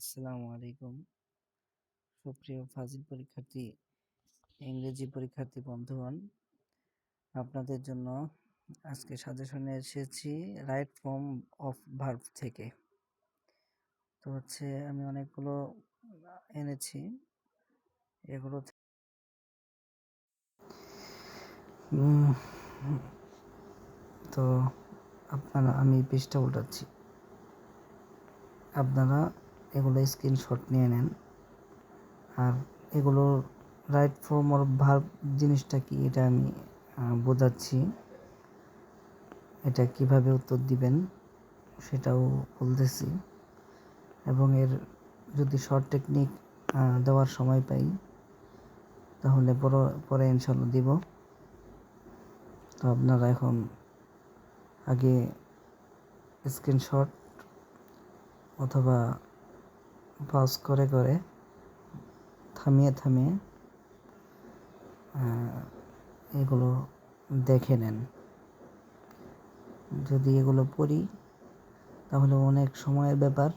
আসসালামু আলাইকুম। সুপ্রিয় ফাজিল পরীক্ষার্থী, ইংরেজি পরীক্ষার্থী বন্ধুগণ, আপনাদের জন্য আজকে সাজেশনে এসেছি রাইট ফর্ম অফ ভার্ব থেকে। তো হচ্ছে আমি অনেকগুলো এনেছি। এগুলো তো আপনারা, আমি পৃষ্ঠা উল্টাচ্ছি। আপনারা এগুলো স্ক্রিনশট নিয়ে নেন। আর এগুলোর রাইট ফর্ম অর ভার্ব জিনিসটা কি এটা আমি বোঝাচ্ছি। এটা কীভাবে উত্তর দিবেন সেটাও বলতেছি। এবং এর যদি শর্ট টেকনিক দেওয়ার সময় পাই, তাহলে পরে পরে ইনশাল্লাহ দিব। তো আপনারা এখন আগে স্ক্রিনশট অথবা পজ করে করে থামিয়ে থামিয়ে এগুলো দেখে নেন। যদি এগুলো পড়ি, তাহলে অনেক সময়ের ব্যাপার।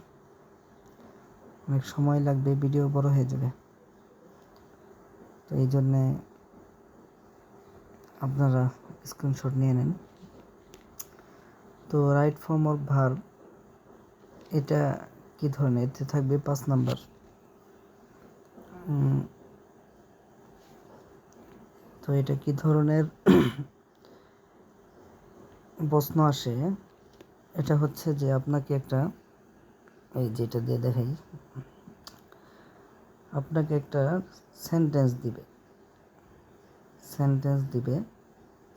অনেক সময় লাগবে, ভিডিও বড় হয়ে যাবে। তো এই জন্যে আপনারা স্ক্রিনশট নিয়ে নেন। তো রাইট ফর্ম অফ ভার্ব এটা কি ধরনের? এতে থাকবে পাঁচ নাম্বার। তো এটা কি ধরনের প্রশ্ন আসে? এটা হচ্ছে যে আপনাকে একটা, এই যেটা দিয়ে দেখাই, আপনাকে একটা সেন্টেন্স দিবে। সেন্টেন্স দিবে।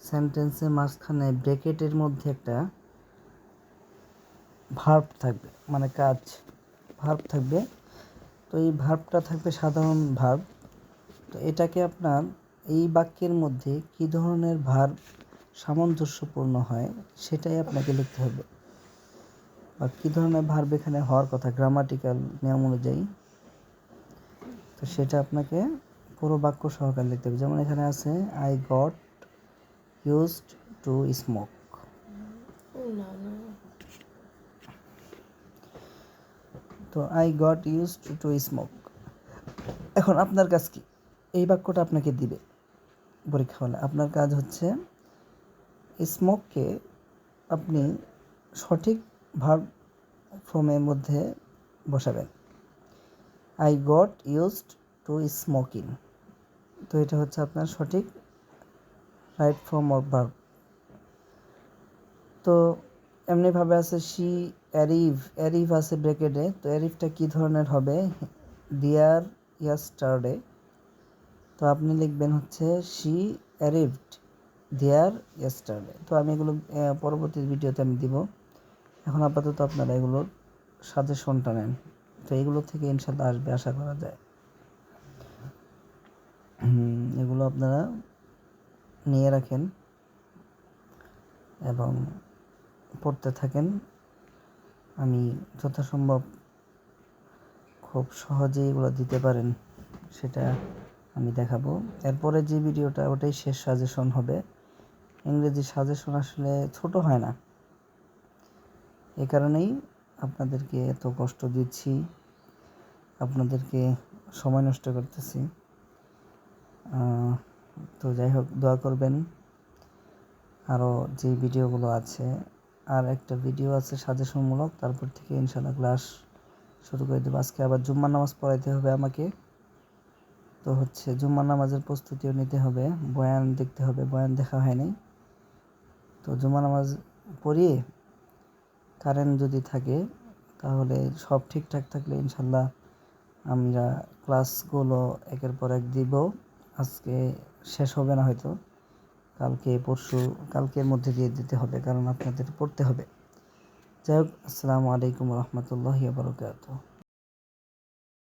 সেন্টেন্সের মাঝখানে ব্রেকেটের মধ্যে একটা ভার্ব থাকবে মানে কাজ। ভার্ব থাকবে। তো এই ভার্বটা থাকবে সাধারণ ভার্ব তো এটাকে আপনার এই বাক্যের মধ্যে কী ধরনের ভার্ব সামঞ্জস্যপূর্ণ হয় সেটাই আপনাকে লিখতে হবে। বা কী ধরনের ভার্ব এখানে হওয়ার কথা গ্রামাটিক্যাল নিয়ম অনুযায়ী। তো সেটা আপনাকে পুরো বাক্য সহকারে লিখতে হবে। যেমন এখানে আছে I got used to smoke তো I got use to smoke এখন আপনার কাজ কি? এই বাক্যটা আপনাকে দিবে পরীক্ষা হলে আপনার কাজ হচ্ছে স্মোককে আপনি সঠিক ভার্ব ফর্মের মধ্যে বসাবেন। I got used to smoking তো এটা হচ্ছে আপনার সঠিক রাইট ফর্ম অফ ভার্ব তো এমনিভাবে আছে শি অ্যারিভ অ্যারিভ আছে ব্রেকেটে তো অ্যারিভটা কী ধরনের হবে? দিয়ার ইয়াস্টারডে তো আপনি লিখবেন হচ্ছে শি অ্যারিভড দেয়ার ইয়াস্টারডে তো আমি এগুলো পরবর্তী ভিডিওতে আমি দিব। এখন আপাতত আপনারা এগুলোর সাজেশনটা নেন। তো এগুলো থেকে ইনশাল্লাহ আসবে, আশা করা যায়। এগুলো আপনারা নিয়ে রাখেন। এবং পড়তে থাকেন, আমি যথাসম্ভব খুব সহজেই এগুলো দিতে পারেন, সেটা আমি দেখাবো। এরপরে যে ভিডিওটা, ওটাই শেষ সাজেশন হবে। ইংরেজি সাজেশন আসলে ছোট হয় না। এ কারণেই আপনাদেরকে এত কষ্ট দিচ্ছি, আপনাদেরকে সময় নষ্ট করতেছি। তো যাই হোক, দোয়া করবেন। আরও যে ভিডিওগুলো আছে আর একটা ভিডিও আছে সাজেশনমূলক, তারপর থেকে ইনশাল্লাহ ক্লাস শুরু করে দেবো। আজকে আবার জুম্মা নামাজ পড়াইতে হবে আমাকে। তো হচ্ছে জুম্মা নামাজের প্রস্তুতিও নিতে হবে, বয়ান দেখতে হবে, বয়ান দেখা হয়নি। তো জুম্মা নামাজ পড়িয়ে কারেন্ট যদি থাকে, তাহলে সব ঠিকঠাক থাকলে ইনশাল্লাহ আমরা ক্লাসগুলো একের পর এক দিব। আজকে শেষ হবে না হয়তো। কালকে পরশু, কালকের মধ্যে দিয়ে দিতে হবে, কারণ আপনাদের পড়তে হবে। যাই হোক, আসসালামু আলাইকুম রহমতুল্লাহ বারকাত